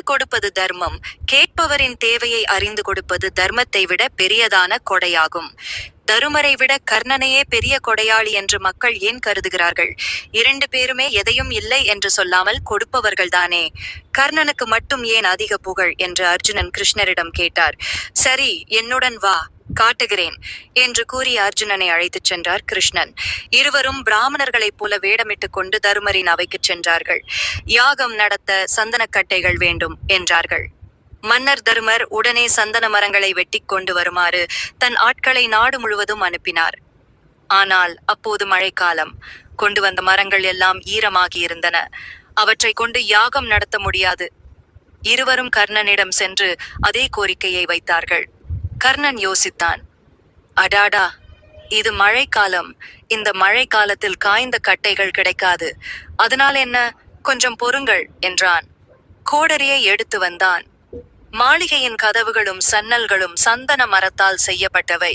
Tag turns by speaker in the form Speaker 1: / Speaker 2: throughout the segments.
Speaker 1: கேட்டு கொடுப்பது தர்மம். கேட்பவரின் தேவையை அறிந்து கொடுப்பது தர்மத்தை விட பெரியதான கொடையாகும். தருமரை விட கர்ணனையே பெரிய கொடையாளி என்று மக்கள் ஏன் கருதுகிறார்கள்? இரண்டு பேருமே எதையும் இல்லை என்று சொல்லாமல் கொடுப்பவர்கள்தானே கர்ணனுக்கு மட்டும் ஏன் அதிக புகழ்? என்று அர்ஜுனன் கிருஷ்ணரிடம் கேட்டார். சரி என்னுடன் வா. காட்டுகிறேன் என்று கூறி அர்ஜுனனை அழைத்துச் சென்றார் கிருஷ்ணன். இருவரும் பிராமணர்களைப் போல வேடமிட்டுக் கொண்டு தருமரின் அவைக்குச் சென்றார்கள். யாகம் நடத்த சந்தனக்கட்டைகள் வேண்டும் என்றார்கள். மன்னர் தருமர் உடனே சந்தன மரங்களை வெட்டிக் கொண்டு வருமாறு தன் ஆட்களை நாடு முழுவதும் அனுப்பினார். ஆனால் அப்போது மழைக்காலம். கொண்டு வந்த மரங்கள் எல்லாம் ஈரமாகி இருந்தன அவற்றை கொண்டு யாகம் நடத்த முடியாது. இருவரும் கர்ணனிடம் சென்று அதே கோரிக்கையை வைத்தார்கள். கர்ணன் யோசித்தான். அடாடா இது மழைக்காலம். இந்த மழை காலத்தில் காய்ந்த கட்டைகள் கிடைக்காது. அதனால் என்ன? கொஞ்சம் பொறுங்கள் என்றான். கோடரியை எடுத்து வந்தான். மாளிகையின் கதவுகளும் சன்னல்களும் சந்தன மரத்தால் செய்யப்பட்டவை.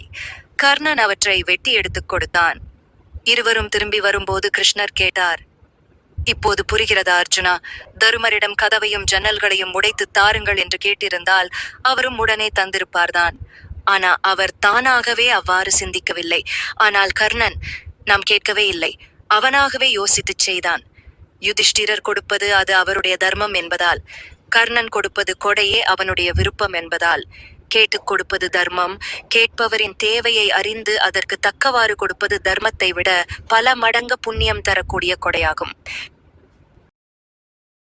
Speaker 1: கர்ணன் அவற்றை வெட்டி எடுத்துக் கொடுத்தான். இருவரும் திரும்பி வரும்போது கிருஷ்ணர் கேட்டார் இப்போது புரிகிறதா அர்ஜுனா? தருமரிடம் கதவையும் ஜன்னல்களையும் உடைத்து தாருங்கள் என்று கேட்டிருந்தால் அவரும் உடனே தந்திருப்பார்தான். ஆனா அவர் தானாகவே அவ்வாறு சிந்திக்கவில்லை. ஆனால் கர்ணன் நாம் கேட்கவே இல்லை. அவனாகவே யோசித்துச் செய்தான். யுதிஷ்டிரர் கொடுப்பது அது அவருடைய தர்மம் என்பதால் கர்ணன் கொடுப்பது கொடையே அவனுடைய விருப்பம் என்பதால். கேட்டுக் கொடுப்பது தர்மம் கேட்பவரின் தேவையை அறிந்து அதற்கு தக்கவாறு கொடுப்பது தர்மத்தை விட பல மடங்கு புண்ணியம் தரக்கூடிய கொடையாகும்.